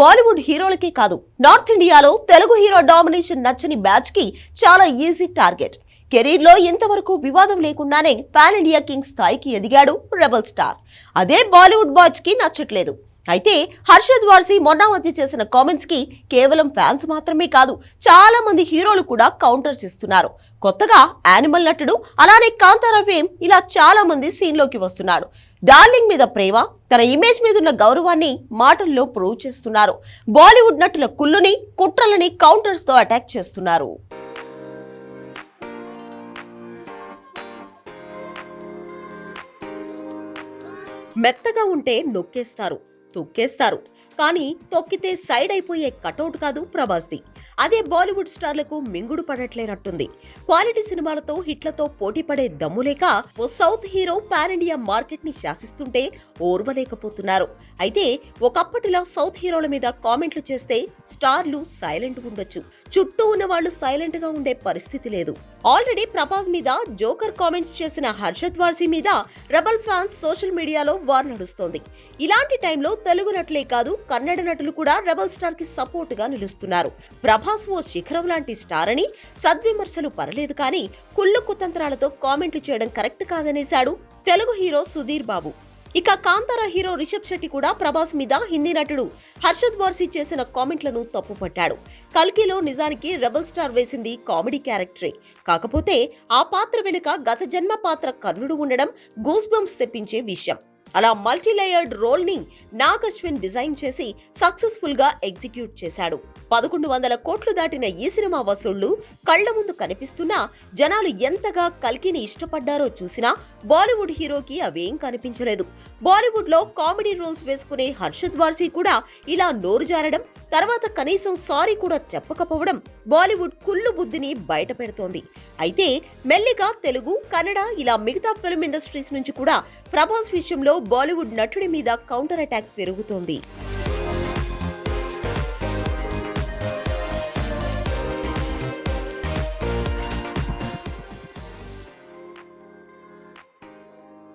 బాలీవుడ్ హీరోలకే కాదు నార్త్ ఇండియాలో Telugu hero domination నచ్చని బ్యాచ్కి చాలా ఈజీ టార్గెట్. కెరీర్లో ఇంతవరకు వివాదం లేకుండానే పాన్ ఇండియా కింగ్ స్థాయికి ఎదిగాడు రెబల్ స్టార్. అదే బాలీవుడ్ బాచ్కి నచ్చట్లేదు. అయితే హర్షద్ వార్సీ మొన్న మధ్య చేసిన కామెంట్స్కి కేవలం ఫ్యాన్స్ మాత్రమే కాదు చాలా మంది హీరోలు కూడా కౌంటర్స్ ఇస్తున్నారు. కొత్తగా యానిమల్ నటుడు అలానే కాంతారా ఫేమ్ ఇలా చాలా మంది సీన్లోకి వస్తున్నాడు డార్లింగ్ మీద ప్రేమ తన ఇమేజ్ మీద ఉన్న గౌరవాన్ని మాటల్లో ప్రూవ్ చేస్తున్నారు. బాలీవుడ్ నటుల కుళ్ళుని కుట్రలని కౌంటర్స్తో అటాక్ చేస్తున్నారు. మెత్తగా ఉంటే నొక్కేస్తారు. తొక్కేస్తారు. కానీ తొక్కితే సైడ్ అయిపోయే కటౌట్ కాదు ప్రభాస్ది. అదే బాలీవుడ్ స్టార్లకు మింగుడు పడట్లేనట్టుంది. క్వాలిటీ సినిమాలతో హిట్లతో పోటీ పడే దమ్ము లేక ఓ సౌత్ హీరో పాన్ ఇండియా మార్కెట్ని శాసిస్తుంటే ఓర్వలేకపోతున్నారు. అయితే ఒకప్పటిలా సౌత్ హీరోల మీద కామెంట్లు చేస్తే స్టార్లు సైలెంట్ ఉండొచ్చు. చుట్టూ ఉన్న వాళ్ళు సైలెంట్గా ఉండే పరిస్థితి లేదు. ఆల్రెడీ ప్రభాస్ మీద జోకర్ కామెంట్స్ చేసిన హర్షద్ వార్సీ మీద రెబల్ ఫ్యాన్స్ సోషల్ మీడియాలో వార్ నడుస్తోంది. ఇలాంటి టైంలో తెలుగు నటులే కాదు కన్నడ నటులు కూడా రెబల్ స్టార్కి సపోర్ట్గా నిలుస్తున్నారు. ప్రభాస్ ఓ శిఖరం లాంటి స్టార్ అని సద్విమర్శలు పర్లేదు కానీ కుళ్ళు కుతంత్రాలతో కామెంట్లు చేయడం కరెక్ట్ కాదనేశాడు తెలుగు హీరో సుధీర్ బాబు. ఇక కాంతారా హీరో రిషబ్ శెట్టి కూడా ప్రభాస్ మీద హిందీ నటుడు హర్షద్ వార్సీ చేసిన కామెంట్లను తప్పుపట్టాడు. కల్కిలో నిజానికి రెబల్ స్టార్ వేసింది కామెడీ క్యారెక్టరే. కాకపోతే ఆ పాత్ర వెనుక గత జన్మ పాత్ర కర్ణుడు ఉండడం గూస్ బంప్స్ తెప్పించే విషయం. అలా మల్టీలేయర్డ్ రోల్ని నాగ్ అశ్విన్ డిజైన్ చేసి సక్సెస్ఫుల్గా ఎగ్జిక్యూట్ చేశాడు. పదకొండు వందల కోట్లు దాటిన ఈ సినిమా వసూళ్ళు కళ్ళ ముందు కనిపిస్తున్నా జనాలు ఎంతగా కల్కిని ఇష్టపడ్డారో చూసినా బాలీవుడ్ హీరోకి అవేం కనిపించలేదు. బాలీవుడ్లో కామెడీ రోల్స్ వేసుకునే హర్షద్ వార్సీ కూడా ఇలా నోరు జారడం తర్వాత కనీసం సారీ కూడా చెప్పకపోవడం బాలీవుడ్ కుళ్ళు బుద్ధిని బయట పెడుతోంది. అయితే మెల్లిగా తెలుగు కన్నడ ఇలా మిగతా ఫిల్మ్ ఇండస్ట్రీస్ నుంచి కూడా ప్రభాస్ విషయంలో బాలీవుడ్ నటుడి మీద కౌంటర్ అటాక్ పెరుగుతోంది.